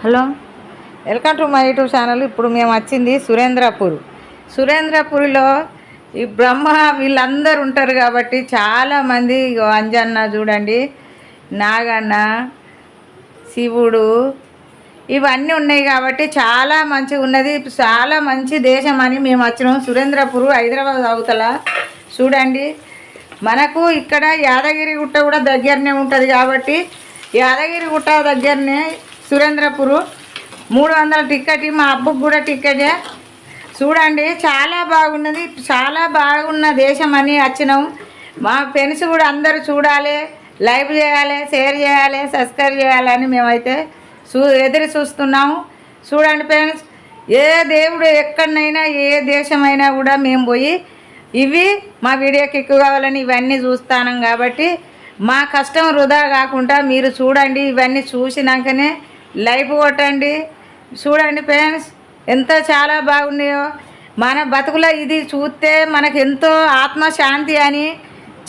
Hello. Welcome to my YouTube channel. ఇప్పుడు మేము వచ్చింది సురేంద్రపూర్. సురేంద్రపూర్లో ఈ బ్రహ్మ వీళ్ళందరూ ఉంటారు కాబట్టి చాలామంది అంజన్న చూడండి నాగన్న శివుడు ఇవన్నీ ఉన్నాయి కాబట్టి చాలా మంచిగా ఉన్నది. చాలా మంచి దేశం అని మేము వచ్చినాం. సురేంద్రపూర్ హైదరాబాద్ అవతల. చూడండి మనకు ఇక్కడ యాదగిరి గుట్ట కూడా దగ్గరనే ఉంటుంది కాబట్టి యాదగిరి గుట్ట దగ్గరనే సురేంద్రపూర్. మూడు వందల టికెట్ మా అబ్బుకు కూడా టికెటే చూడండి చాలా బాగున్నది చాలా బాగున్న దేశం అని వచ్చినాం మా ఫ్రెండ్స్ కూడా అందరూ చూడాలి లైవ్ చేయాలి షేర్ చేయాలి సబ్స్క్రైబ్ చేయాలని మేమైతే చూ ఎదురు చూస్తున్నాము చూడండి ఫ్రెండ్స్ ఏ దేవుడు ఎక్కడనైనా ఏ దేశమైనా కూడా మేము పోయి ఇవి మా వీడియోకి ఎక్కువ కావాలని ఇవన్నీ చూస్తాను కాబట్టి మా కష్టం వృధా కాకుండా మీరు చూడండి ఇవన్నీ చూసినాకనే లైఫ్ కొట్టండి. చూడండి ఫ్రెండ్స్ ఎంత చాలా బాగున్నాయో. మన బతుకులో ఇది చూస్తే మనకు ఎంతో ఆత్మశాంతి అని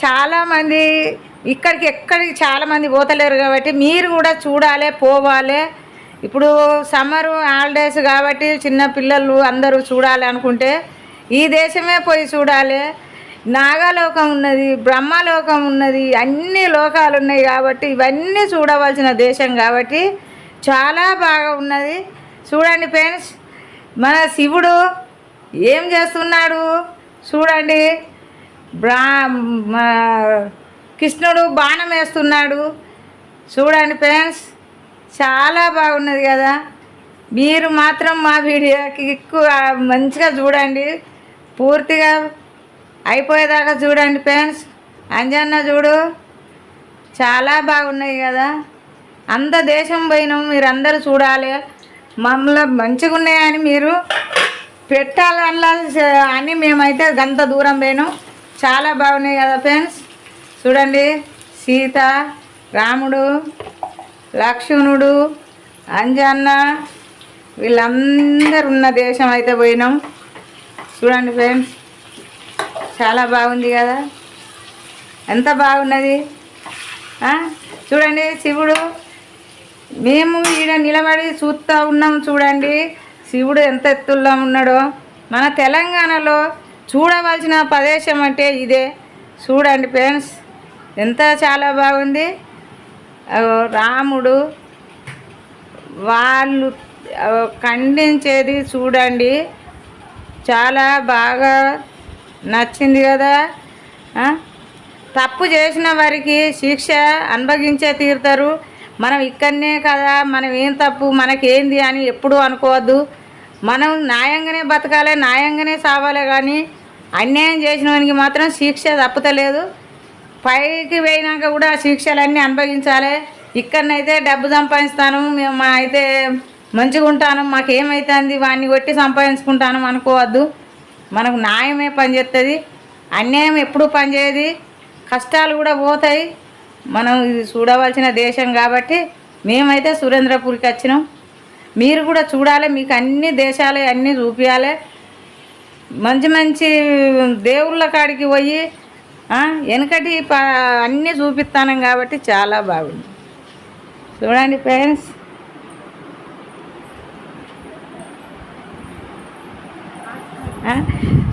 చాలామంది ఇక్కడికి ఎక్కడికి చాలామంది పోతలేరు కాబట్టి మీరు కూడా చూడాలి పోవాలి. ఇప్పుడు సమ్మర్ హాలిడేస్ కాబట్టి చిన్న పిల్లలు అందరూ చూడాలి అనుకుంటే ఈ దేశమే పోయి చూడాలి. నాగలోకం ఉన్నది బ్రహ్మలోకం ఉన్నది అన్ని లోకాలు ఉన్నాయి కాబట్టి ఇవన్నీ చూడవలసిన దేశం కాబట్టి చాలా బాగా ఉన్నది. చూడండి ఫ్రెండ్స్ మన శివుడు ఏం చేస్తున్నాడు? చూడండి బ్రా మా- కృష్ణుడు బాణం వేస్తున్నాడు. చూడండి ఫ్రెండ్స్ చాలా బాగున్నది కదా. మీరు మాత్రం మా వీడియోకి ఎక్కువ మంచిగా చూడండి. పూర్తిగా అయిపోయేదాకా చూడండి ఫ్రెండ్స్. అంజన్న చూడు చాలా బాగున్నాయి కదా. అంత దేశం పోయినాం మీరు అందరూ చూడాలి. మమ్మల్ని మంచిగా ఉన్నాయని మీరు పెట్టాలన్నా అని మేమైతే గంత దూరం పోయినాం. చాలా బాగున్నాయి కదా ఫ్రెండ్స్. చూడండి సీత రాముడు లక్ష్మణుడు అంజన్న వీళ్ళందరూ ఉన్న దేశం అయితే పోయినాం. చూడండి ఫ్రెండ్స్ చాలా బాగుంది కదా. ఎంత బాగున్నది? చూడండి శివుడు మేము ఈడ నిలబడి చూస్తూ ఉన్నాం చూడండి. శివుడు ఎంత ఎత్తుల్లో ఉన్నాడో. మన తెలంగాణలో చూడవలసిన ప్రదేశం అంటే ఇదే. చూడండి ఫ్రెండ్స్ ఎంత చాలా బాగుంది. రాముడు వాళ్ళు ఖండించేది చూడండి. చాలా బాగా నచ్చింది కదా. తప్పు చేసిన వారికి శిక్ష అనుభవించే తీరుతారు. మనం ఇక్కడనే కదా మనం ఏం తప్పు మనకేంది అని ఎప్పుడూ అనుకోవద్దు. మనం న్యాయంగానే బతకాలి న్యాయంగానే సావాలి కానీ అన్యాయం చేసిన వానికి మాత్రం శిక్ష తప్పుతలేదు. పైకి పోయినాక కూడా శిక్షలన్నీ అనుభవించాలి. ఇక్కడనైతే డబ్బు సంపాదిస్తాను మేము అయితే మంచిగా ఉంటాను మాకేమవుతుంది వాడిని కొట్టి సంపాదించుకుంటాను అనుకోవద్దు. మనకు న్యాయమే పనిచేస్తుంది అన్యాయం ఎప్పుడు పనిచేయదు కష్టాలు కూడా పోతాయి. మనం ఇది చూడవలసిన దేశం కాబట్టి మేమైతే సురేంద్రపూర్కి వచ్చినాం. మీరు కూడా చూడాలి మీకు అన్ని దేశాలు అన్నీ చూపించాలి మంచి మంచి దేవుళ్ళ కాడికి పోయి వెనకటి ప అన్నీ చూపిస్తాను కాబట్టి చాలా బాగుంది. చూడండి ఫ్రెండ్స్.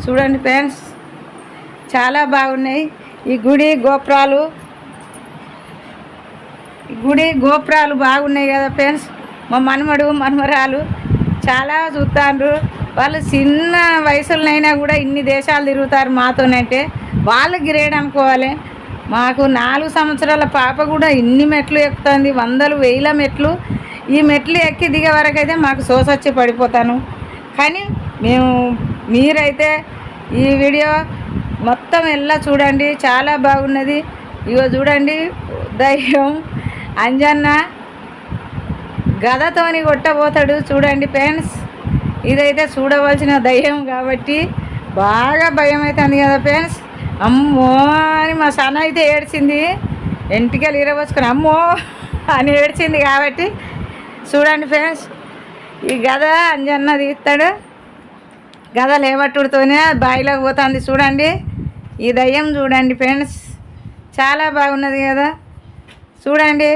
చూడండి ఫ్రెండ్స్. చాలా బాగున్నాయి. ఈ గుడి గోపురాలు గుడి గోపురాలు బాగున్నాయి కదా ఫ్రెండ్స్. మా మనమడు మనమరాలు చాలా చూస్తారు వాళ్ళు చిన్న వయసులోనైనా కూడా ఇన్ని దేశాలు తిరుగుతారు మాతోనంటే వాళ్ళు గ్రేడ్ అనుకోవాలి. మాకు నాలుగు సంవత్సరాల పాప కూడా ఇన్ని మెట్లు ఎక్కుతుంది వందలు వేల మెట్లు. ఈ మెట్లు ఎక్కి దిగే వరకు అయితే మాకు సోసొచ్చి పడిపోతాను. కానీ మేము మీరైతే ఈ వీడియో మొత్తం ఎలా చూడండి. చాలా బాగున్నది. ఇగో చూడండి దయ్యం. అంజన్న గదతోని కొట్టబోతాడు చూడండి ఫ్రెండ్స్. ఇదైతే చూడవలసిన దయ్యం కాబట్టి బాగా భయం అవుతుంది కదా ఫ్రెండ్స్. అమ్మో అని మా సన్న అయితే ఏడ్చింది. ఎంటికలు ఇరవచ్చుకుని అమ్మో అని ఏడ్చింది కాబట్టి చూడండి ఫ్రెండ్స్. ఈ గద అంజన్న తీస్తాడు. గద లేవట్టుడితోనే బాయిలోకి పోతుంది చూడండి. ఈ దయ్యం చూడండి ఫ్రెండ్స్. చాలా బాగున్నది కదా. చూడండి.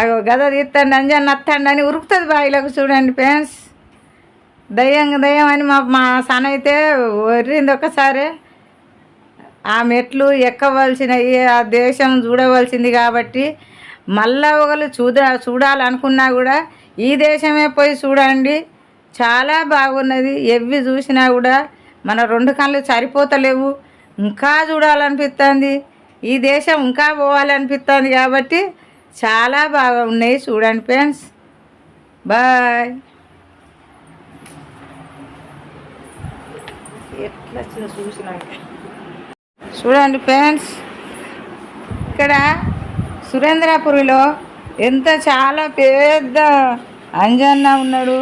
అగో గద తీస్తాండి అంజన్న నత్తండి అని ఉరుకుతుంది బాయిలకు చూడండి ఫ్రెండ్స్. దయ్యం దయ్యం అని మా మా సన అయితే వర్రింది ఒకసారి ఆ మెట్లు ఎక్కవలసినవి ఆ దేశం చూడవలసింది కాబట్టి మళ్ళా ఒకళ్ళు చూడ చూడాలనుకున్నా కూడా ఈ దేశమే పోయి చూడండి. చాలా బాగున్నది. ఎవ్వి చూసినా కూడా మన రెండు కళ్ళు సరిపోతలేవు. ఇంకా చూడాలనిపిస్తుంది ఈ దేశం ఇంకా పోవాలనిపిస్తుంది కాబట్టి చాలా బాగా ఉన్నాయి చూడండి ఫ్రెండ్స్. బాయ్. ఎట్లా చూడండి ఫ్రెండ్స్. ఇక్కడ సురేంద్రపురిలో ఎంత చాలా పెద్ద అంజన్న ఉన్నాడు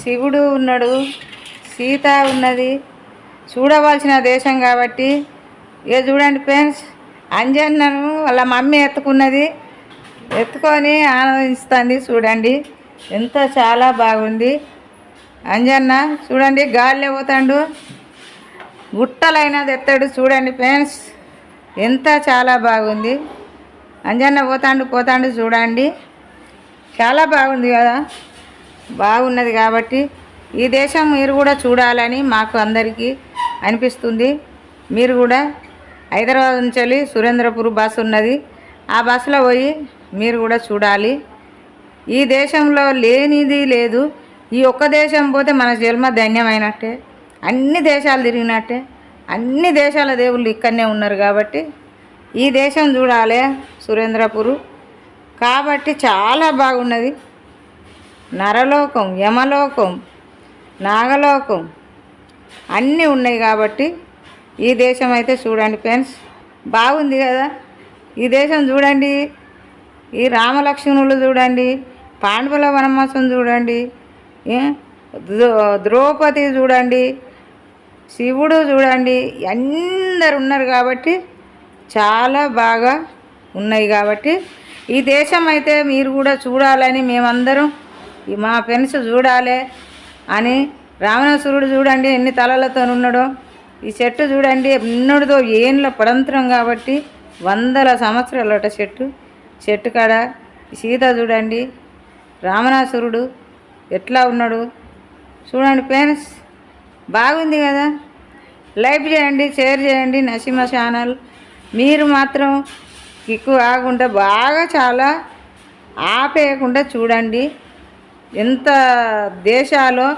శివుడు ఉన్నాడు సీత ఉన్నది. చూడవలసిన దేశం కాబట్టి ఇక చూడండి ఫ్రెండ్స్. అంజన్నను వాళ్ళ మమ్మీ ఎత్తుకున్నది. ఎత్తుకొని ఆనందిస్తుంది. చూడండి. ఎంత చాలా బాగుంది. అంజన్న చూడండి గాలిలో పోతాడు. గుట్టలైనది ఎత్తాడు చూడండి ఫ్రెండ్స్. ఎంత చాలా బాగుంది. అంజన్న పోతాండు పోతాండు చూడండి. చాలా బాగుంది కదా. బాగున్నది కాబట్టి ఈ దేశం మీరు కూడా చూడాలని మాకు అందరికీ అనిపిస్తుంది. మీరు కూడా హైదరాబాద్ నుంచి వెళ్ళి సురేంద్రపూర్ బస్సు ఉన్నది. ఆ బస్సులో పోయి మీరు కూడా చూడాలి. ఈ దేశంలో లేనిది లేదు. ఈ ఒక్క దేశం పోతే మన జన్మ ధన్యమైనట్టే. అన్ని దేశాలు తిరిగినట్టే. అన్ని దేశాల దేవుళ్ళు ఇక్కడనే ఉన్నారు కాబట్టి ఈ దేశం చూడాలి సురేంద్రపూర్. కాబట్టి చాలా బాగున్నది. నరలోకం యమలోకం నాగలోకం అన్నీ ఉన్నాయి కాబట్టి ఈ దేశం అయితే చూడండి ఫ్రెండ్స్ బాగుంది కదా? ఈ దేశం చూడండి ఈ రామలక్ష్మణులు చూడండి పాండవుల వనమాసం చూడండి ద్రౌపది చూడండి శివుడు చూడండి అందరు ఉన్నారు కాబట్టి చాలా బాగా ఉన్నాయి కాబట్టి ఈ దేశం అయితే మీరు కూడా చూడాలని మేమందరం మా ఫ్రెండ్స్ చూడాలి అని రావణాసురుడు చూడండి ఎన్ని తలలతో ఉన్నాడో ఈ చెట్టు చూడండి ఎన్నడదో ఏండ్ల పడంతరం కాబట్టి వందల సంవత్సరాలట చెట్టు. చెట్టు కాడ సీత చూడండి రామణాసురుడు ఎట్లా ఉన్నాడు? చూడండి ఫ్రెండ్స్ బాగుంది కదా? లైక్ చేయండి షేర్ చేయండి నసిమ ఛానల్. మీరు మాత్రం కిక్కు ఆగకుండా బాగా చాలా ఆపేయకుండా చూడండి. ఎంత దేశాలో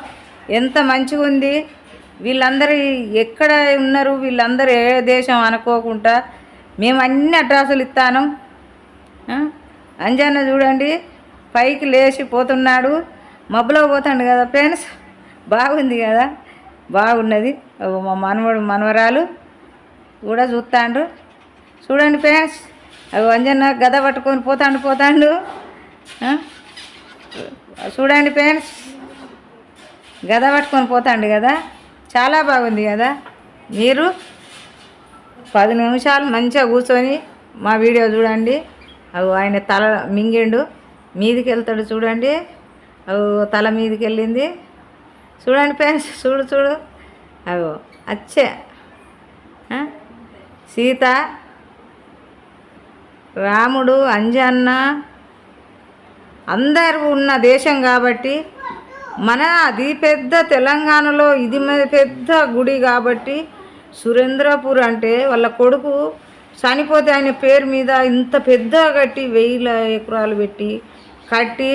ఎంత మంచిగా ఉంది వీళ్ళందరూ ఎక్కడ ఉన్నారు? వీళ్ళందరూ ఏ దేశం అనుకోకుండా మేము అన్ని అడ్రస్సులు ఇస్తాను. అంజన్న చూడండి పైకి లేచి పోతున్నాడు. మబ్బులో పోతాడు కదా ఫ్రెండ్స్? బాగుంది కదా? బాగున్నది. మా మనవడు మనవరాలు కూడా చూస్తాండు చూడండి ఫ్రెండ్స్ అవి అంజన్న గద పట్టుకొని పోతాండు పోతాండు. చూడండి ఫ్రెండ్స్ గద పట్టుకొని పోతాండు కదా? చాలా బాగుంది కదా? మీరు పది నిమిషాలు మంచిగా కూర్చొని మా వీడియో చూడండి. అవి ఆయన తల మింగిండు మీదికి వెళ్తాడు చూడండి. అవి తల మీదికి వెళ్ళింది చూడండి ఫ్రెండ్స్ చూడు చూడు. అవి అచ్చే. సీత రాముడు అంజన్న అందరూ ఉన్న దేశం కాబట్టి మన అది పెద్ద తెలంగాణలో ఇది పెద్ద గుడి కాబట్టి సురేంద్రపూర్ అంటే వాళ్ళ కొడుకు చనిపోతే ఆయన పేరు మీద ఇంత పెద్ద కట్టి వెయ్యిల ఎకరాలు పెట్టి కట్టి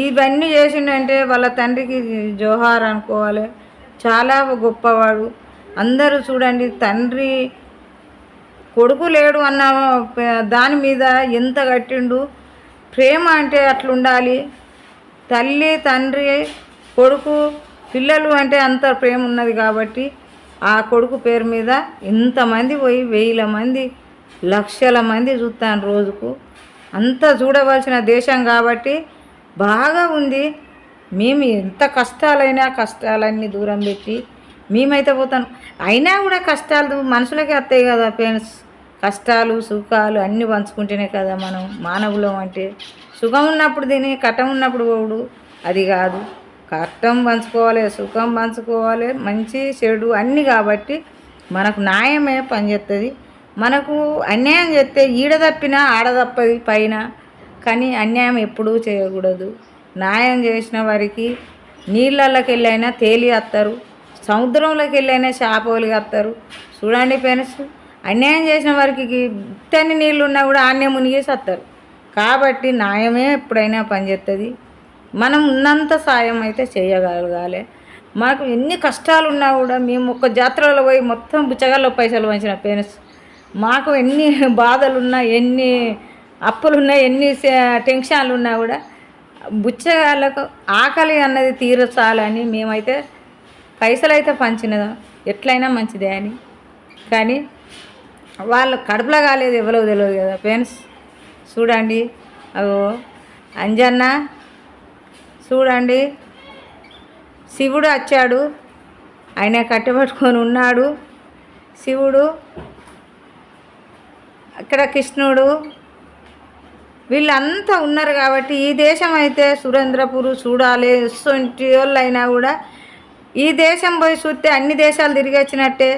ఇవన్నీ చేసిండంటే వాళ్ళ తండ్రికి జోహార్ అనుకోవాలి. చాలా గొప్పవాడు. అందరూ చూడండి తండ్రి కొడుకు లేడు అన్న దాని మీద ఎంత కట్టిండు? ప్రేమ అంటే అట్లుండాలి. తల్లి తండ్రి కొడుకు పిల్లలు అంటే అంత ప్రేమ ఉన్నది కాబట్టి ఆ కొడుకు పేరు మీద ఇంతమంది పోయి వేల మంది లక్షల మంది చూస్తాను రోజుకు. అంత చూడవలసిన దేశం కాబట్టి బాగా ఉంది. మేము ఎంత కష్టాలైనా కష్టాలన్నీ దూరం పెట్టి మేమైతే పోతాం. అయినా కూడా కష్టాలు మనుషులకే వస్తాయి కదా ఫ్రెండ్స్. కష్టాలు సుఖాలు అన్నీ పంచుకుంటేనే కదా మనం మానవులం అంటే. సుఖం ఉన్నప్పుడు తిని కట్టం ఉన్నప్పుడు పోవుడు అది కాదు. కట్టం పంచుకోవాలి సుఖం పంచుకోవాలి మంచి చెడు అన్నీ కాబట్టి మనకు న్యాయమే పనిచేస్తుంది మనకు అన్యాయం చేస్తే ఈడ తప్పినా ఆడ తప్పది పైన. కానీ అన్యాయం ఎప్పుడూ చేయకూడదు. న్యాయం చేసిన వారికి నీళ్ళలోకి వెళ్ళైనా తేలి వస్తారు సముద్రంలోకి వెళ్ళైనా చేపలు వస్తారు చూడండి ఫ్రెండ్స్ అన్యాయం చేసిన వారికి ఇట్టని నీళ్ళు ఉన్నా కూడా ఆన్నే మునిగేసి వస్తారు. కాబట్టి న్యాయమే ఎప్పుడైనా పనిచేస్తుంది మనం ఉన్నంత సాయం అయితే చేయగలగాలి. మాకు ఎన్ని కష్టాలు ఉన్నా కూడా మేము ఒక జాతరలో పోయి మొత్తం బుచ్చగాల్లో పైసలు వంచిన పేరెంట్స్. మాకు ఎన్ని బాధలు ఉన్నా ఎన్ని అప్పులున్నా ఎన్ని టెన్షన్లు ఉన్నా కూడా బుచ్చగాళ్ళకు ఆకలి అన్నది తీరచాలని మేమైతే పైసలు అయితే పంచిన ఎట్లయినా మంచిదే అని. కానీ వాళ్ళు కడుపులో కాలేదు ఎవరో తెలియదు కదా ఫ్రెండ్స్. చూడండి అగో అంజన్న చూడండి. శివుడు వచ్చాడు. ఆయన కట్టబట్టుకొని ఉన్నాడు. శివుడు అక్కడ కృష్ణుడు వీళ్ళంతా ఉన్నారు కాబట్టి ఈ దేశం అయితే సురేంద్రపూర్ చూడాలి. సొంటి వాళ్ళు అయినా కూడా ఈ దేశం పోయి చూస్తే అన్ని దేశాలు తిరిగి వచ్చినట్టే.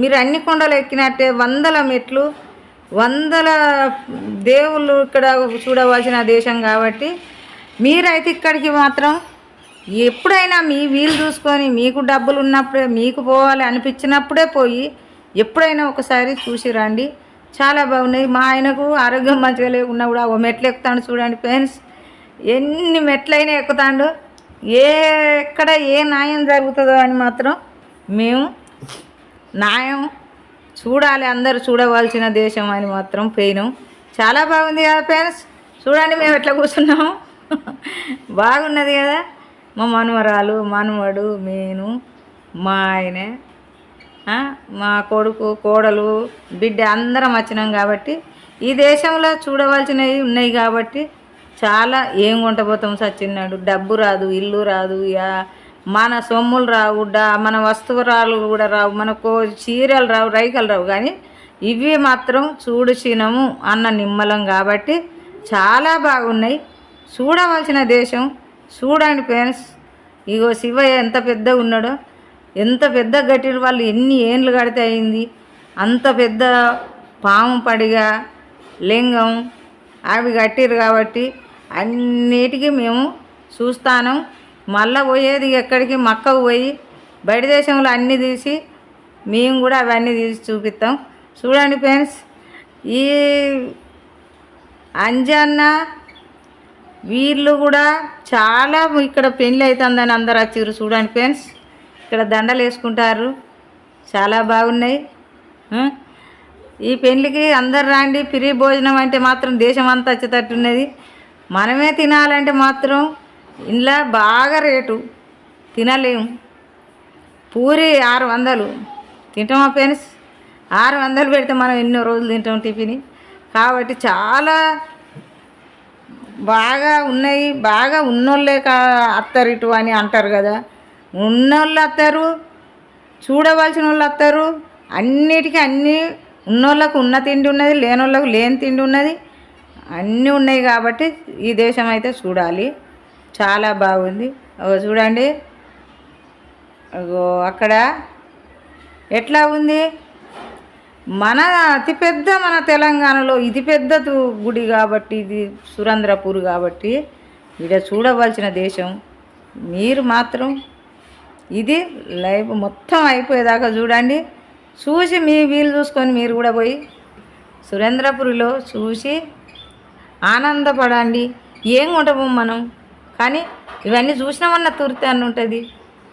మీరు అన్ని కొండలు ఎక్కినట్టే వందల మెట్లు వందల దేవుళ్ళు ఇక్కడ చూడవలసిన దేశం కాబట్టి మీరైతే ఇక్కడికి మాత్రం ఎప్పుడైనా మీ వీలు చూసుకొని మీకు డబ్బులు ఉన్నప్పుడే మీకు పోవాలి అనిపించినప్పుడే పోయి ఎప్పుడైనా ఒకసారి చూసి రండి. చాలా బాగున్నాయి. మా ఆయనకు ఆరోగ్యం మంచిగా లేకున్నా కూడా ఓ మెట్లు ఎక్కుతాడు చూడండి ఫ్రెండ్స్. ఎన్ని మెట్లయినా ఎక్కుతాడు. ఏ ఎక్కడ ఏ న్యాయం జరుగుతుందో అని మాత్రం మేము న్యాయం. చూడాలి అందరూ చూడవలసిన దేశం అని మాత్రం పెయిన్ చాలా బాగుంది కదా ఫ్రెండ్స్? చూడండి మేము ఎట్లా కూర్చున్నాము. బాగున్నది కదా? మా మనవరాలు మనవడు నేను మా ఆయన మా కొడుకు కోడలు బిడ్డ అందరం వచ్చినాం కాబట్టి ఈ దేశంలో చూడవలసినవి ఉన్నాయి కాబట్టి చాలా ఏం కొంటపోతాం సచ్చిన్నాడు డబ్బు రాదు ఇల్లు రాదు యా మన సొమ్ములు రావు మన వస్తువురాలు కూడా రావు మనకు చీరలు రావు రైకలు రావు. కానీ ఇవి మాత్రం చూడుచినము అన్న నిమ్మలం కాబట్టి చాలా బాగున్నాయి. చూడవలసిన దేశం చూడండి ఫ్రెండ్స్. ఇగో శివయ్య ఎంత పెద్దగా ఉన్నాడో ఎంత పెద్ద గట్టిన వాళ్ళు ఎన్ని ఏండ్లు కడితే అయింది. అంత పెద్ద పాము పడిగా లింగం అవి కట్టిరు కాబట్టి అన్నిటికీ మేము చూస్తాను. మళ్ళీ పోయేది ఎక్కడికి? మక్కకు పోయి బయట దేశంలో అన్నీ తీసి మేము కూడా అవన్నీ తీసి చూపిస్తాం. చూడండి ఫ్రెండ్స్ ఈ అంజన్న వీళ్ళు కూడా చాలా ఇక్కడ పెళ్ళి అవుతుందని అందరు వచ్చారు. చూడండి ఫ్రెండ్స్ ఇక్కడ దండలు వేసుకుంటారు. చాలా బాగున్నాయి. ఈ పెళ్ళికి అందరు రాండి. ఫ్రీ భోజనం అంటే మాత్రం దేశం అంతా వచ్చేటట్టున్నది. మనమే తినాలంటే మాత్రం ఇంట్లో బాగా రేటు. తినలేము పూరి ఆరు వందలు. తింటామా ఫ్రెండ్స్? ఆరు వందలు పెడితే మనం ఎన్నో రోజులు తింటాం టిఫిన్. కాబట్టి చాలా బాగా ఉన్నాయి. బాగా ఉన్నోళ్ళే కా అత్తారు ఇటు అని అంటారు కదా. ఉన్నోళ్ళు వస్తారు చూడవలసిన వాళ్ళు వస్తారు అన్నిటికీ అన్నీ ఉన్నోళ్ళకు ఉన్న తిండి ఉన్నది లేనోళ్ళకు లేని తిండి ఉన్నది. అన్నీ ఉన్నాయి కాబట్టి ఈ దేశం అయితే చూడాలి. చాలా బాగుంది. చూడండి. అగో అక్కడ ఎట్లా ఉంది? మన అతిపెద్ద మన తెలంగాణలో ఇది పెద్ద గుడి కాబట్టి ఇది సురేంద్రపూర్ కాబట్టి ఇక్కడ చూడవలసిన దేశం. మీరు మాత్రం ఇది లైవ్ మొత్తం అయిపోయేదాకా చూడండి. చూసి మీ వీలు చూసుకొని మీరు కూడా పోయి సురేంద్రపురిలో చూసి ఆనందపడండి. ఏం ఉంటాము మనం? కానీ ఇవన్నీ చూసినామన్నా తురితే అని ఉంటుంది.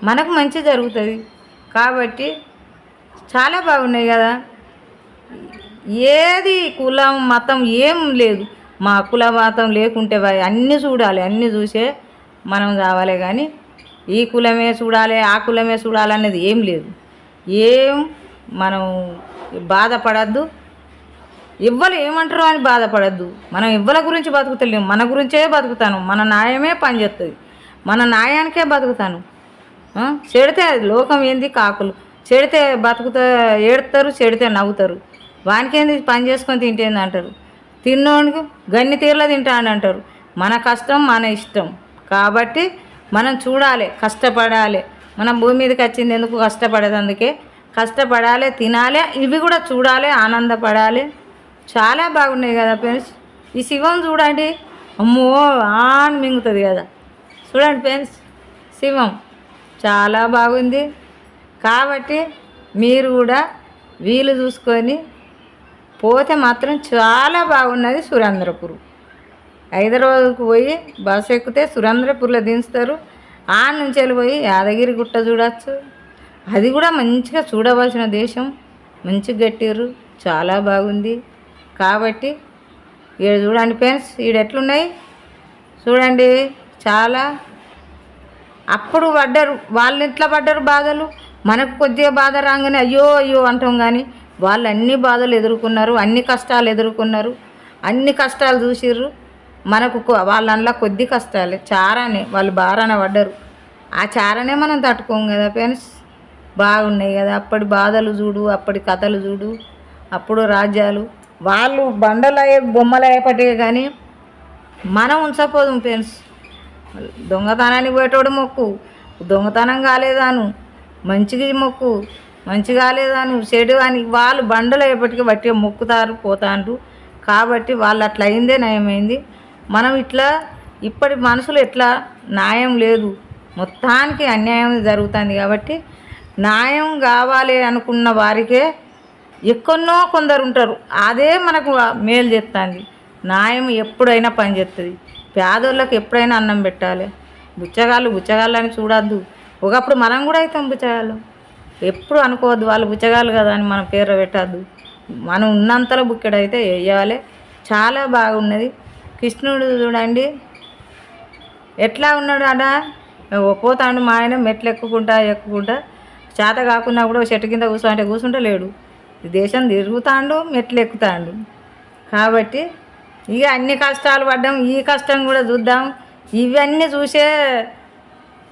మనకు మంచి జరుగుతుంది. కాబట్టి చాలా బాగున్నాయి కదా. ఏది కులం మతం ఏం లేదు. మా కుల మతం లేకుంటే అన్నీ చూడాలి. అన్నీ చూసే మనం కావాలి కానీ ఈ కులమే చూడాలి ఆ కులమే చూడాలనేది ఏం లేదు. ఏం మనం బాధపడద్దు. ఇవ్వలు ఏమంటారు అని బాధపడద్దు. మనం ఇవ్వల గురించి బతుకుతలేము మన గురించే బతుకుతాను. మన న్యాయమే పనిచేస్తుంది మన న్యాయానికే బతుకుతాను. చెడితే లోకం ఏంది? కాకులు. చెడితే బతుకుతా ఏడుతారు చెడితే నవ్వుతారు. వానికేంది? పని చేసుకొని తింటేంది అంటారు. తిన్నోడికి గన్ని తీరలో తింటాను అంటారు. మన కష్టం మన ఇష్టం. కాబట్టి మనం చూడాలి కష్టపడాలి. మనం భూమి మీదకి వచ్చింది ఎందుకు కష్టపడేదందుకే కష్టపడాలి తినాలి ఇవి కూడా చూడాలి ఆనందపడాలి. చాలా బాగున్నాయి కదా ఫ్రెండ్స్. ఈ శివం చూడండి. అమ్మో ఆన్ మింగుతుంది కదా. చూడండి ఫ్రెండ్స్ శివం చాలా బాగుంది. కాబట్టి మీరు కూడా వీలు చూసుకొని పోతే మాత్రం చాలా బాగున్నది సురేంద్రపూర్. హైదరాబాద్కు పోయి బస్సు ఎక్కితే సురేంద్రపూర్లో దించుతారు. ఆ నుంచి వెళ్ళిపోయి యాదగిరి గుట్ట చూడవచ్చు అది కూడా మంచిగా చూడవలసిన దేశం. మంచిగా కట్టారు చాలా బాగుంది. కాబట్టి ఈడ చూడండి ఫ్రెండ్స్ ఈడ ఎట్లున్నాయి? చూడండి చాలా అప్పుడు పడ్డారు వాళ్ళ ఇంట్లో పడ్డారు బాధలు? మనకు కొద్దిగా బాధ రాగానే అయ్యో అయ్యో అంటాం కానీ వాళ్ళు అన్ని బాధలు ఎదుర్కొన్నారు అన్ని కష్టాలు ఎదుర్కొన్నారు అన్ని కష్టాలు చూసిర్రు. మనకు వాళ్ళంలా కొద్ది కష్టాలే చారానే వాళ్ళు బారాన పడ్డరు. ఆ చారనే మనం తట్టుకోం కదా ఫ్రెండ్స్? బాగున్నాయి కదా అప్పటి బాధలు చూడు అప్పటి కథలు చూడు అప్పుడు రాజ్యాలు వాళ్ళు బండలయ్యే బొమ్మలయ్యేపటికే కానీ మనం ఉంచపోదు ఫ్రెండ్స్. దొంగతనానికి పోయేటోడు మొక్కు దొంగతనం కాలేదాను మంచిగా మొక్కు మంచి కాలేదాను చెడు అని వాళ్ళు బండలు ఎప్పటికీ బట్టి మొక్కుతారు పోతాండ్రు. కాబట్టి వాళ్ళు అట్లా అయిందే నయమైంది. మనం ఇట్లా ఇప్పటి మనుషులు ఎట్లా న్యాయం లేదు. మొత్తానికి అన్యాయం జరుగుతుంది కాబట్టి న్యాయం కావాలి అనుకున్న వారికే ఎక్కడో కొందరు ఉంటారు. అదే మనకు మేలు చేస్తుంది న్యాయం ఎప్పుడైనా పని చేస్తుంది పేదోళ్ళకి ఎప్పుడైనా అన్నం పెట్టాలి. బుచ్చగాళ్ళు బుచ్చగాళ్ళు అని ఒకప్పుడు మనం కూడా అవుతాం బుచ్చగాళ్ళు. ఎప్పుడు అనుకోవద్దు వాళ్ళు బుచ్చగాళ్ళు కదా అని మనం పేరు పెట్టద్దు. మనం ఉన్నంతలో బుక్కెడైతే వేయాలి చాలా బాగున్నది. కృష్ణుడు చూడండి. ఎట్లా ఉన్నాడు అడ పోతాడు మా ఆయన మెట్లు ఎక్కుకుంటా. ఎక్కుకుంటా చేత కాకుండా కూడా చెట్టు కింద కూర్చోంటే కూర్చుంటే లేడు దేశం తిరుగుతాండు మెట్లు ఎక్కుతాండు కాబట్టి ఇక అన్ని కష్టాలు పడ్డాం ఈ కష్టం కూడా చూద్దాం. ఇవన్నీ చూసే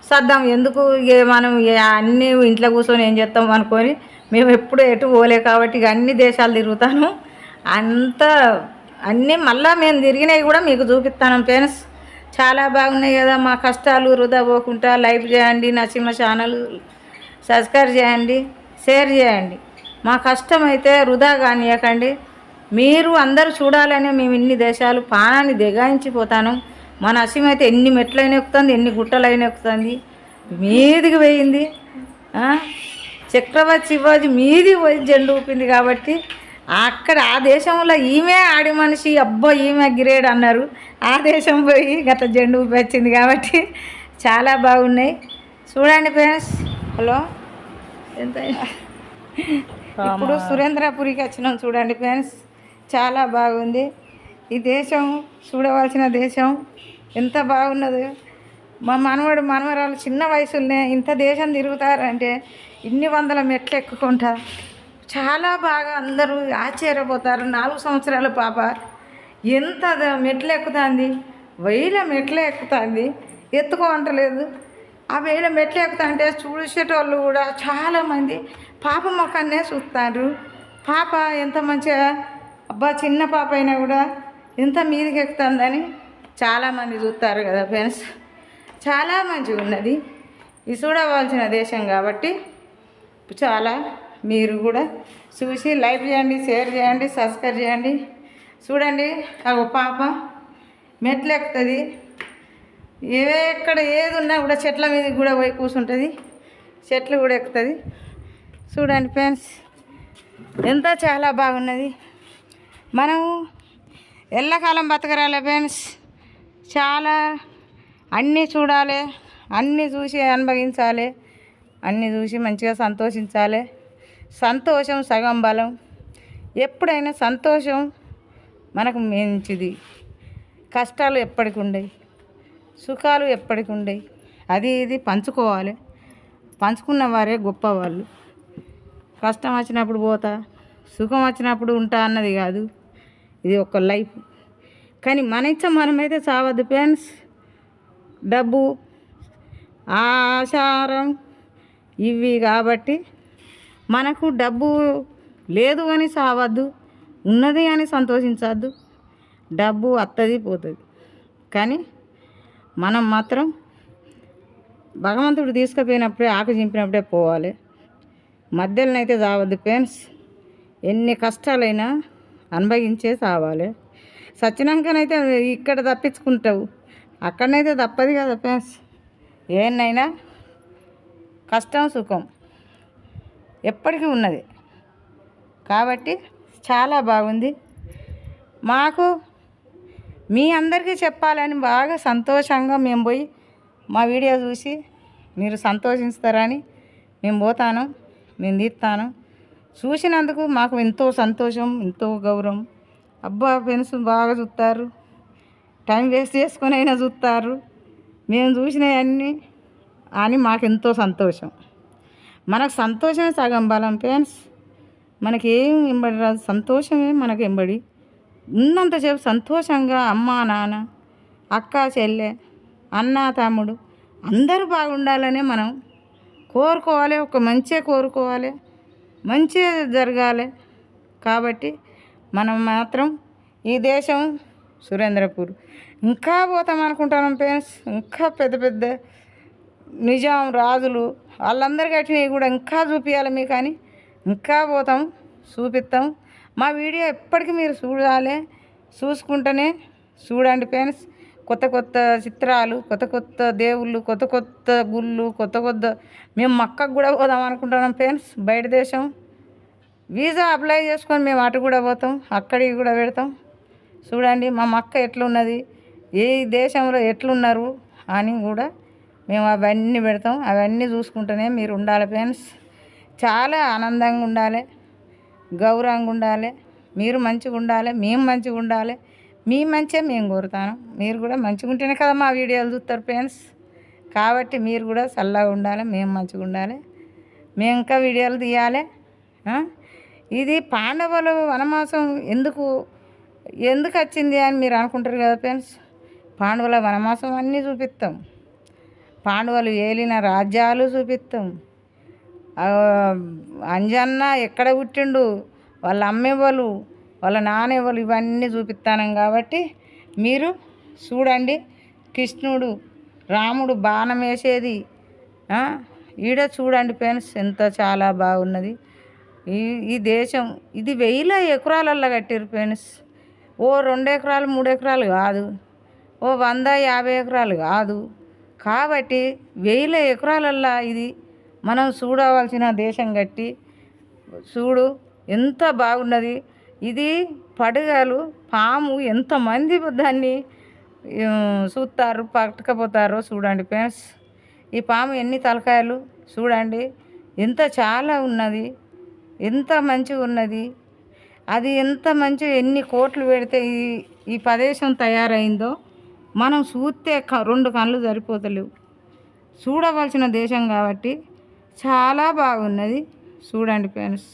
సర్దాం. ఎందుకు ఇక మనం అన్నీ ఇంట్లో కూర్చొని ఏం చేస్తాం అనుకొని మేము ఎప్పుడు ఎటు పోలే కాబట్టి ఇక అన్ని దేశాలు తిరుగుతాను. అంత అన్నీ మళ్ళీ మేము తిరిగినవి కూడా మీకు చూపిస్తాను ఫ్రెండ్స్. చాలా బాగున్నాయి కదా మా కష్టాలు. వృధా పోకుండా లైక్ చేయండి నా చిన్న ఛానల్ సబ్స్క్రైబ్ చేయండి షేర్ చేయండి. మా కష్టం అయితే వృధా కానియకండి. మీరు అందరూ చూడాలని మేము ఇన్ని దేశాలు పానాన్ని దిగాయించిపోతాను. మన అసీం అయితే ఎన్ని మెట్లైనా ఎక్కుతుంది ఎన్ని గుట్టలైన ఎక్కుతుంది. మీదికి పోయింది. చక్రవర్తి శివాజీ మీది పోయి జెండు ఊపింది కాబట్టి అక్కడ ఆ దేశంలో ఈమె ఆడి మనిషి అబ్బో ఈమె గిరేడు అన్నారు. ఆ దేశం పోయి గత జెండు ఊపి వచ్చింది కాబట్టి చాలా బాగున్నాయి. చూడండి ఫ్రెండ్స్. హలో? ఎంత ఇప్పుడు సురేంద్రపురికి వచ్చినాం చూడండి ఫ్రెండ్స్. చాలా బాగుంది. ఈ దేశం చూడవలసిన దేశం ఎంత బాగున్నదో. మా మనవడు మనవరాలు చిన్న వయసులోనే ఇంత దేశం తిరుగుతారంటే ఇన్ని వందల మెట్లు ఎక్కుకుంటా. చాలా బాగా అందరూ ఆశ్చర్యపోతారు. నాలుగు సంవత్సరాల పాప ఎంత మెట్లు ఎక్కుతుంది? వేల మెట్లు ఎక్కుతుంది. ఎత్తుకోమంటలేదు ఆ వేల మెట్లు ఎక్కుతాంటే చూసేటోళ్ళు కూడా చాలామంది పాప ముఖాన్నే చూస్తారు. పాప ఎంత మంచిగా అబ్బా చిన్న పాప అయినా కూడా ఎంత మీదికి ఎక్కుతుందని చాలామంది చూస్తారు కదా ఫ్రెండ్స్. చాలా మంచిగా ఉన్నది. ఇది చూడవలసిన దేశం కాబట్టి చాలా మీరు కూడా చూసి లైక్ చేయండి షేర్ చేయండి సబ్స్క్రైబ్ చేయండి. చూడండి ఒక పాప మెట్లు ఎక్కుతుంది. ఎక్కడ ఏది ఉన్నా కూడా చెట్ల మీద కూడా పోయి కూర్చుంటుంది చెట్లు కూడా ఎక్కుతుంది. చూడండి ఫ్రెండ్స్ ఎంత చాలా బాగున్నది. మనం ఎల్లకాలం బతకరాలే ఫ్రెండ్స్. చాలా అన్నీ చూడాలి అన్నీ చూసి అనుభవించాలి అన్నీ చూసి మంచిగా సంతోషించాలి. సంతోషం సగం బలం. ఎప్పుడైనా సంతోషం మనకు మంచిది. కష్టాలు ఎప్పటికి ఉండవు సుఖాలు ఎప్పటికి ఉండేవి అది ఇది పంచుకోవాలి. పంచుకున్న వారే గొప్పవాళ్ళు. కష్టం వచ్చినప్పుడు పోతా సుఖం వచ్చినప్పుడు ఉంటా అన్నది కాదు. ఇది ఒక లైఫ్. కానీ మన ఇచ్చ మనమైతే చావద్దు ఫ్రెండ్స్. డబ్బు ఆచారం ఇవి కాబట్టి మనకు డబ్బు లేదు అని సావద్దు ఉన్నది అని సంతోషించద్దు. డబ్బు వస్తుంది పోతుంది. కానీ మనం మాత్రం భగవంతుడు తీసుకుపోయినప్పుడే ఆకు చింపినప్పుడే పోవాలి. మధ్యలోనైతే చావద్దు ఫ్రెండ్స్. ఎన్ని కష్టాలైనా అనుభవించే చావాలి. సచ్చినాకనైతే ఇక్కడ తప్పించుకుంటావు. అక్కడనైతే తప్పదు కదా ఫ్రెండ్స్. ఏనైనా కష్టం సుఖం ఎప్పటికీ ఉన్నది. కాబట్టి చాలా బాగుంది. మాకు మీ అందరికీ చెప్పాలని బాగా సంతోషంగా మేము పోయి మా వీడియో చూసి మీరు సంతోషిస్తారని మేము పోతాను మేము తీస్తాను. చూసినందుకు మాకు ఎంతో సంతోషం ఎంతో గౌరవం. అబ్బా ఫ్రెండ్స్ బాగా చూస్తారు. టైం వేస్ట్ చేసుకొని అయినా చూస్తారు. మేము చూసినవన్నీ అని మాకు ఎంతో సంతోషం. మనకు సంతోషమే సగం బలం ఫ్రెండ్స్. మనకేం ఏం ఎంబడి రాదు. సంతోషమే మనకు ఎంబడి ఉన్నంతసేపు సంతోషంగా అమ్మ నాన్న అక్క చెల్లె అన్న తమ్ముడు అందరూ బాగుండాలనే మనం కోరుకోవాలి ఒక మంచిగా కోరుకోవాలి మంచిగా జరగాలి. కాబట్టి మనం మాత్రం ఈ దేశం సురేంద్రపూర్. ఇంకా పోతాం అనుకుంటున్నాం ఫ్రెండ్స్. ఇంకా పెద్ద పెద్ద నిజాం రాజులు వాళ్ళందరు కట్టినవి కూడా ఇంకా చూపించాలి మీకు కానీ. ఇంకా పోతాం చూపిస్తాం. మా వీడియో ఎప్పటికీ మీరు చూడాలి? చూసుకుంటూనే చూడండి ఫ్రెండ్స్. కొత్త కొత్త చిత్రాలు కొత్త కొత్త దేవుళ్ళు కొత్త కొత్త గుళ్ళు కొత్త కొత్త మేము మక్కకు కూడా పోదాం అనుకుంటున్నాం ఫ్రెండ్స్. బయట దేశం. వీసా అప్లై చేసుకొని మేము అటు కూడా పోతాం అక్కడికి కూడా పెడతాం. చూడండి మా మక్క ఎట్లున్నది ఏ దేశంలో ఎట్లున్నారు అని కూడా మేము అవన్నీ పెడతాం. అవన్నీ చూసుకుంటూనే మీరు ఉండాలి ఫ్రెండ్స్. చాలా ఆనందంగా ఉండాలి. గౌరవంగా ఉండాలి. మీరు మంచిగా ఉండాలి. మేము మంచిగా ఉండాలి. మీ మంచిగా మేము కోరుతాను. మీరు కూడా మంచిగా ఉంటేనే కదా మా వీడియోలు చూస్తారు ఫ్రెండ్స్. కాబట్టి మీరు కూడా చల్లగా ఉండాలి. మేము మంచిగా ఉండాలి. మేము ఇంకా వీడియోలు తీయాలి. ఇది పాండవులు వనమాసం ఎందుకు ఎందుకు వచ్చింది అని మీరు అనుకుంటారు కదా ఫ్రెండ్స్? పాండవుల వనమాసం అన్నీ చూపిస్తాం. పాండవులు ఏలిన రాజ్యాలు చూపిస్తాం. అంజన్న ఎక్కడ పుట్టిండు? వాళ్ళ అమ్మేవాళ్ళు వాళ్ళ నానేవాళ్ళు ఇవన్నీ చూపిస్తాను కాబట్టి మీరు చూడండి. కృష్ణుడు రాముడు బాణం వేసేది. ఈడ చూడండి ఫ్రెండ్స్ ఎంత చాలా బాగున్నది. ఈ ఈ దేశం ఇది వెయ్యిల ఎకరాలల్లో కట్టారు ఫ్రెండ్స్. ఓ రెండు ఎకరాలు మూడు ఎకరాలు కాదు. ఓ వంద యాభై ఎకరాలు కాదు. కాబట్టి వేల ఎకరాలల్లా ఇది మనం చూడవలసిన దేశం కట్టి చూడు ఎంత బాగున్నది. ఇది పడగలు పాము ఎంతమంది దాన్ని చూస్తారు పట్టుకపోతారో చూడండి ఫ్రెండ్స్. ఈ పాము ఎన్ని తలకాయలు చూడండి. ఎంత చాలా ఉన్నది. ఎంత మంచిగా ఉన్నది. అది ఎంత మంచి ఎన్ని కోట్లు పెడితే ఈ ఈ ప్రదేశం తయారైందో మనం చూస్తే క- రెండు కళ్ళు సరిపోతలేవు. చూడవలసిన దేశం కాబట్టి చాలా బాగున్నది. చూడండి ఫ్రెండ్స్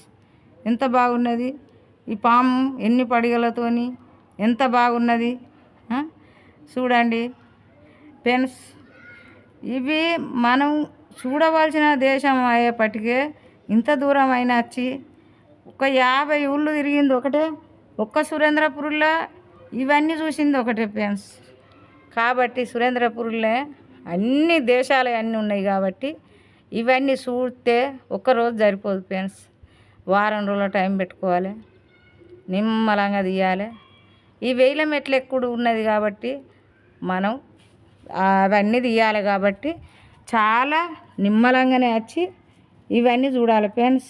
ఎంత బాగున్నది. ఈ పాము ఎన్ని పడిగలతోని ఎంత బాగున్నది. చూడండి ఫ్రెండ్స్ ఇవి మనం చూడవలసిన దేశం అయ్యేపటికే ఇంత దూరం అయినా వచ్చి ఒక యాభై ఊళ్ళు తిరిగింది ఒకటే. ఒక్క సురేంద్రపురంలో ఇవన్నీ చూసింది ఒకటే ఫ్రెండ్స్. కాబట్టి సురేంద్రపురంలో అన్ని దేశాలు అన్నీ ఉన్నాయి కాబట్టి ఇవన్నీ చూస్తే ఒక్కరోజు సరిపోదు ఫ్రెండ్స్. వారం రోజుల టైం పెట్టుకోవాలి. నిమ్మలంగా తీయాలి. ఈ వేల మెట్లు ఎక్కుడు ఉన్నది కాబట్టి మనం అవన్నీ తీయాలి కాబట్టి చాలా నిమ్మలంగానే వచ్చి ఇవన్నీ చూడాలి ఫ్రెండ్స్.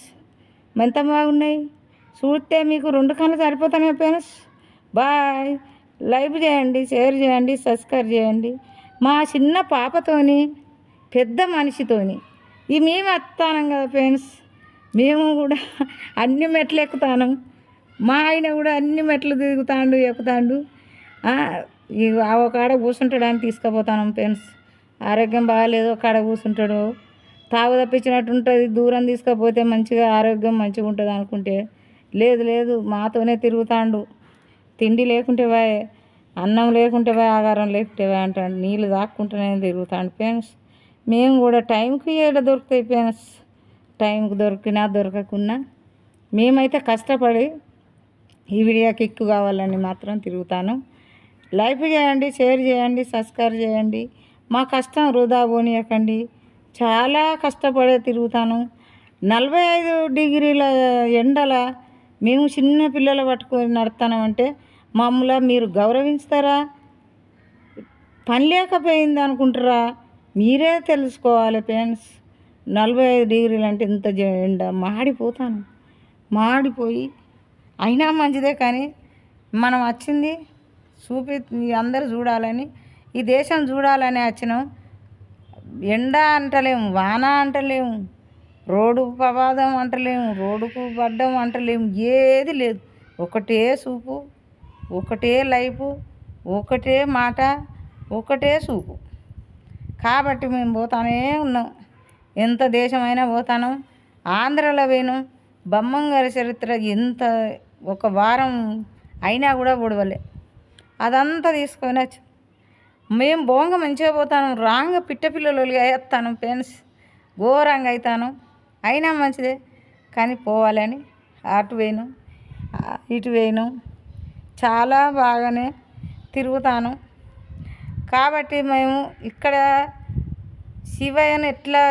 ఎంత బాగున్నాయి? చూస్తే మీకు రెండు కళ్ళు సరిపోతానే ఫ్రెండ్స్. బాయ్. లైవ్ చేయండి షేర్ చేయండి సబ్స్క్రైబ్ చేయండి. మా చిన్న పాపతోని పెద్ద మనిషితోని ఈ మేము ఎత్తానం కదా ఫ్రెండ్స్. మేము కూడా అన్ని మెట్లు ఎక్కుతాను. మా ఆయన కూడా అన్ని మెట్లు దిగుతాండు ఎక్కుతాండు. ఆ, ఆ ఒక ఆడ కూర్చుంటాడని తీసుకుపోతాను ఫ్రెండ్స్. ఆరోగ్యం బాగాలేదు ఒక ఆడ కూర్చుంటాడు తాగు తప్పించినట్టు ఉంటుంది దూరం తీసుకపోతే మంచిగా ఆరోగ్యం మంచిగా ఉంటుంది అనుకుంటే. లేదు లేదు మాతోనే తిరుగుతాండు. తిండి లేకుంటే బాయ్ అన్నం లేకుంటే బాయ్ ఆహారం లేకుంటే బాయ్ అంటాడు. నీళ్ళు తాక్కుంటూనే తిరుగుతాడు ఫ్రెండ్స్. మేము కూడా టైంకి ఏడ దొరుకుతాయి ఫ్రెండ్స్? టైంకి దొరికినా దొరకకున్నా. మేమైతే కష్టపడి ఈ వీడియో కిక్ కావాలని మాత్రం తిరుగుతాను. లైక్ చేయండి షేర్ చేయండి సబ్స్క్రైబ్ చేయండి. మా కష్టం వృధా పోనీయకండి. చాలా కష్టపడే తిరుగుతాను. నలభై ఐదు డిగ్రీల ఎండల మేము చిన్న పిల్లలు పట్టుకొని నడుతామంటే మమ్మల్ని మీరు గౌరవిస్తారా పని లేకపోయింది అనుకుంటారా? మీరే తెలుసుకోవాలి ఫ్రెండ్స్. నలభై ఐదు డిగ్రీలు అంటే ఇంత జ- ఎండ మాడిపోతాను. మాడిపోయి అయినా మంచిదే కానీ మనం వచ్చింది చూపి అందరూ చూడాలని ఈ దేశం చూడాలని వచ్చినాం. ఎండ అంటలేము వాన అంటలేము రోడ్డు ప్రమాదం అంటలేము రోడ్డుకు పడ్డం అంటలేము ఏది లేదు. ఒకటే చూపు ఒకటే లైపు ఒకటే మాట ఒకటే చూపు కాబట్టి మేము పోతానే ఉన్నాం. ఎంత దేశమైనా పోతాను. ఆంధ్రలో పోయినాం బొమ్మంగారి చరిత్ర ఎంత ఒక వారం అయినా కూడా పొడవలే. అదంతా తీసుకొని వచ్చి మేము బోంగ మంచిగా పోతాను. రాంగ పిట్ట పిల్లలు వేస్తాను పెన్స్ ఘోరంగా అవుతాను అయినా మంచిదే. కానీ పోవాలని అటు పోయినాం ఇటు పోయినాం చాలా బాగానే తిరుగుతాను. కాబట్టి మేము ఇక్కడ శివయ్యను ఎట్లా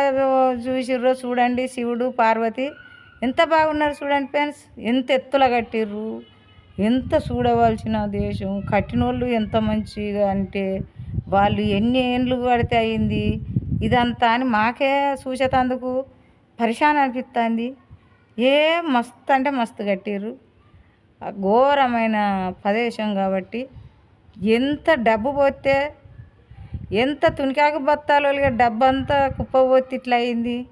చూసిర్రో చూడండి. శివుడు పార్వతి ఎంత బాగున్నారు చూడండి ఫ్రెండ్స్. ఎంత ఎత్తుల కట్టిర్రు. ఎంత చూడవలసిన దేశం. కట్టిన వాళ్ళు ఎంత మంచిగా అంటే వాళ్ళు ఎన్ని ఏండ్లు కడితే అయింది. ఇదంతా అని మాకే చూసేటందుకు పరిశాన్ అనిపిస్తుంది ఏ మస్తు అంటే మస్తు కట్టిర్రు. ఘోరమైన ప్రదేశం కాబట్టి ఎంత డబ్బు పోతే ఎంత తునికాకు బత్తాలు డబ్బంతా కుప్పపోతే ఇట్లా అయింది?